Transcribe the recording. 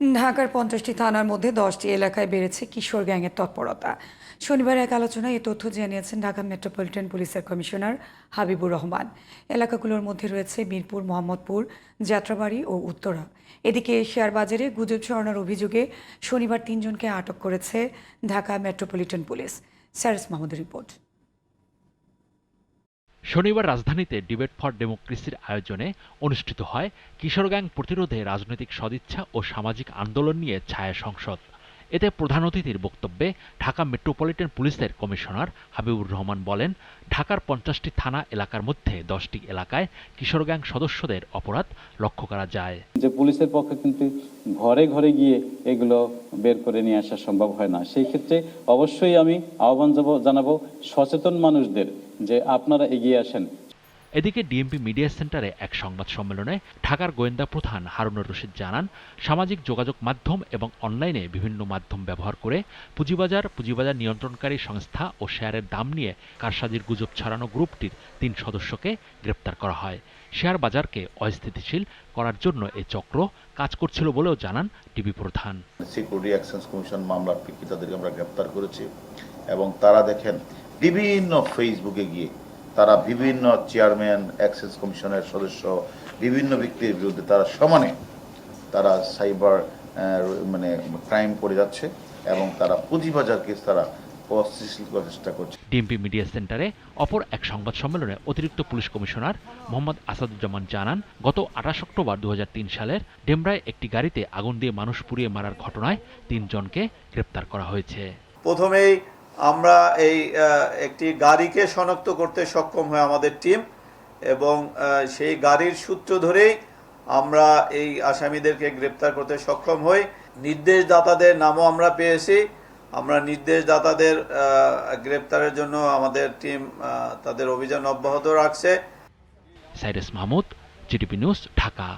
ঢাকার পঞ্চাশটি থানার মধ্যে দশটি এলাকায় বেড়েছে কিশোর গ্যাংয়ের তৎপরতা। শনিবার এক আলোচনায় এই তথ্য জানিয়েছেন ঢাকা মেট্রোপলিটন পুলিশের কমিশনার হাবিবুর রহমান। এলাকাগুলোর মধ্যে রয়েছে মিরপুর, মোহাম্মদপুর, যাত্রাবাড়ি ও উত্তরা। এদিকে শেয়ার বাজারে গুজব ছড়ানোর অভিযোগে শনিবার তিনজনকে আটক করেছে ঢাকা মেট্রোপলিটন পুলিশ। স্যারেস মাহমুদের রিপোর্ট। শনিবার রাজধানীতে ডিবেট ফর ডেমোক্রেসির আয়োজনে অনুষ্ঠিত হয় কিশোর গ্যাং প্রতিরোধে রাজনৈতিক সদিচ্ছা ও সামাজিক আন্দোলন নিয়ে ছায়া সংসদ। এতে প্রধান অতিথির বক্তব্যে ঢাকা মেট্রোপলিটন পুলিশের কমিশনার হাবিবুর রহমান বলেন, ঢাকার পঞ্চাশটি থানা এলাকার মধ্যে দশটি এলাকায় কিশোর গ্যাং সদস্যদের অপরাধ লক্ষ্য করা যায়। যে পুলিশের পক্ষে কিন্তু ঘরে ঘরে গিয়ে এগুলো বের করে নিয়ে আসা সম্ভব হয় না। সেই ক্ষেত্রে অবশ্যই আমি আহ্বান জানাব সচেতন মানুষদের যে আপনারা এগিয়ে আসেন এদিকে ডিএমপি মিডিয়া সেন্টারে এক সংবাদ সম্মেলনে ঢাকার গোয়েন্দা প্রধান হারুনুর রশিদ জানান, সামাজিক যোগাযোগ মাধ্যম এবং অনলাইনে বিভিন্ন মাধ্যম ব্যবহার করে পুঁজিবাজার পুঁজিবাজার নিয়ন্ত্রণকারী সংস্থা ও শেয়ারের দাম নিয়ে কারসাজির গুজব ছড়ানো গ্রুপটির তিন সদস্যকে গ্রেপ্তার করা হয়। শেয়ার বাজারকে অস্থিতিশীল করার জন্য এই চক্র কাজ করছিল বলেও জানান টিভি প্রধান। সিকিউরিটি এক্সচেঞ্জ কমিশন মামলার প্রেক্ষিতে তাদেরকে আমরা গ্রেপ্তার করেছি এবং তারা দেখেন বিভিন্ন ফেসবুকে গিয়ে তারা বিভিন্ন চেয়ারম্যান এক্সচেঞ্জ কমিশনের সদস্য বিভিন্ন ব্যক্তির বিরুদ্ধে তারা সমানে তারা সাইবার মানে ক্রাইম করে যাচ্ছে এবং তারা পুঁজিবাজারকে তারা অস্থিতিশীল করার চেষ্টা করছে। ডিএমপি মিডিয়া সেন্টারে অপর এক সংবাদ সম্মেলনে অতিরিক্ত পুলিশ কমিশনার মোহাম্মদ আসাদুজ্জামান জানান গত আঠাশ অক্টোবর দু হাজার তিন সালের ডেমরায় একটি গাড়িতে আগুন দিয়ে মানুষ পুড়িয়ে মারার ঘটনায় তিনজনকে গ্রেপ্তার করা হয়েছে। প্রথমেই আমরা এই একটি গাড়িকে শনাক্ত করতে সক্ষম হয় আমাদের টিম এবং সেই গাড়ির সূত্র ধরেই আমরা এই আসামিদেরকে গ্রেপ্তার করতে সক্ষম হই। নির্দেশদাতাদের নামও আমরা পেয়েছি। আমরা নির্দেশদাতাদের গ্রেপ্তারের জন্য আমাদের টিম তাদের অভিযান অব্যাহত রাখছে। Cyrus Mahmud GDP news, Dhaka.